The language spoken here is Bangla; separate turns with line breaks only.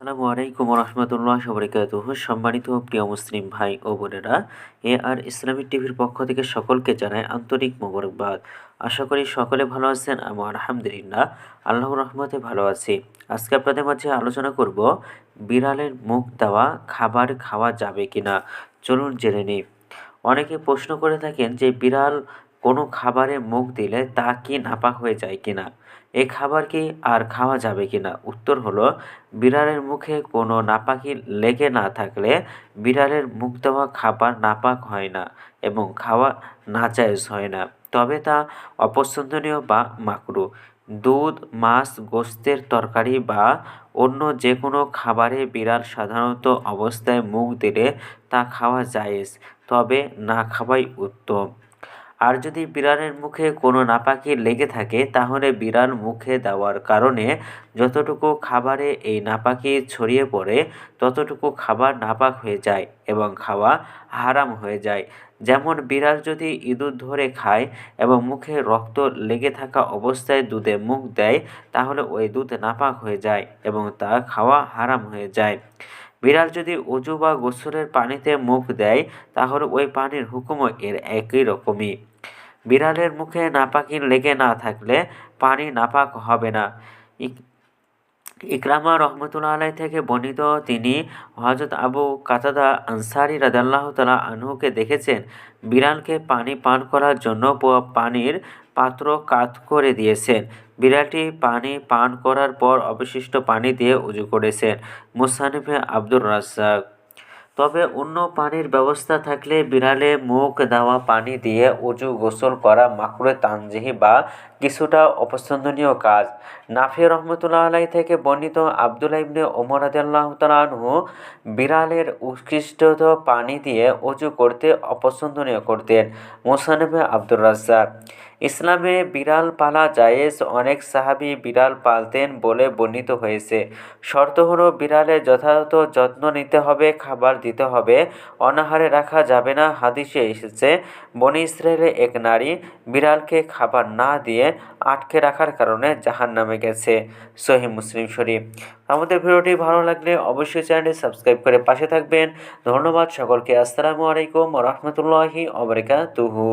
আসসালামু আলাইকুম রহমতুল্লাহ বরকাতুহ সম্মানিত প্রিয় মুসলিম ভাই ও বোনেরা, এ আর ইসলামিক টিভির পক্ষ থেকে সকলকে জানায় আন্তরিক মোবারকবাদ। আশা করি সকলে ভালো আছেন আমি আলহামদুলিল্লাহ, আল্লাহর রহমতে ভালো আছি। আজকে আপনাদের মাঝে আলোচনা করব, বিড়ালের মুখ দেওয়া খাবার খাওয়া যাবে কিনা? চলুন জেনে নিই। অনেকে প্রশ্ন করে থাকেন যে বিড়াল কোনো খাবারে মুখ দিলে তা কি নাপাক হয়ে যায় কিনা? এ খাবার কি আর খাওয়া যাবে কিনা? উত্তর হলো, বিড়ালের মুখে কোনো নাপাকি লেগে না থাকলে বিড়ালের মুখ দেওয়া খাবার নাপাক হয় না এবং খাওয়া নাজায়জ হয় না। তবে তা অপছন্দনীয় বা মাকরু। দুধ, মাছ, গোস্তের তরকারি বা অন্য যে কোনো খাবারে বিড়াল সাধারণত অবস্থায় মুখ দিলে তা খাওয়া জায়েজ, তবে না খাওয়াই উত্তম। আর যদি বিড়ালের মুখে কোনো নাপাকি লেগে থাকে, তাহলে বিড়াল মুখে দেওয়ার কারণে যতটুকু খাবারে এই নাপাকি ছড়িয়ে পড়ে, ততটুকু খাবার নাপাক হয়ে যায় এবং খাওয়া হারাম হয়ে যায়। যেমন বিড়াল যদি ইঁদুর ধরে খায় এবং মুখে রক্ত লেগে থাকা অবস্থায় দুধে মুখ দেয়, তাহলে ওই দুধ নাপাক হয়ে যায় এবং তা খাওয়া হারাম হয়ে যায়। বিড়াল যদি উজু বা গোসলের পানিতে মুখ দেয়, তাহলে ওই পানির হুকুমও এর একই রকমই। বিড়ালের মুখে নাপাকি লেগে না থাকলে পানি নাপাক হবে না। ইকরামা রহমতুল্লাহ আলাই থেকে বর্ণিত তিনি হজরত আবু কাতাদা আনসারি রাজাল্লাহ তালা আনহুকে দেখেছেন, বিড়ালকে পানি পান করার জন্য পানির পাত্র কাত করে দিয়েছেন। বিড়ালটি পানি পান করার পর অবশিষ্ট পানি দিয়ে উজু করেছেন মুসানিফে আব্দুর রাজ্জাক। তবে অন্য পানির ব্যবস্থা থাকলে বিড়ালে মুখ, দেওয়া, পানি দিয়ে উজু গোসল করা মাকড়ে তানজিহি বা কিছুটা অপছন্দনীয় কাজ। নাফি রহমতুল্লাহ আলাই থেকে বর্ণিত আবদুল্লাহ ইবনে ওমর আদাল্লাহ তালু বিড়ালের উৎকৃষ্ট পানি দিয়ে উজু করতে অপছন্দনীয় করতেন মোসানবে আব্দুর রাজ্জাক। ইসলামে বিড়াল পালা জায়েজ, অনেক সাহাবি বিড়াল পালতেন বলে বর্ণিত হয়েছে। শর্ত হলো, বিড়ালে যথাযথ যত্ন নিতে হবে, খাবার দিতে হবে, অনাহারে রাখা যাবে না। হাদিসে এসেছে, বনি ইসরায়েলে এক নারী বিড়ালকে খাবার না দিয়ে আটকে রাখার কারণে জাহান নামে গেছে। সহি মুসলিম শরীফ। আমাদের ভিডিওটি ভালো লাগলে অবশ্যই চ্যানেলটি সাবস্ক্রাইব করে পাশে থাকবেন। ধন্যবাদ সকলকে। আসসালামু আলাইকুম রহমতুল্লাহি অবরিকাতুহু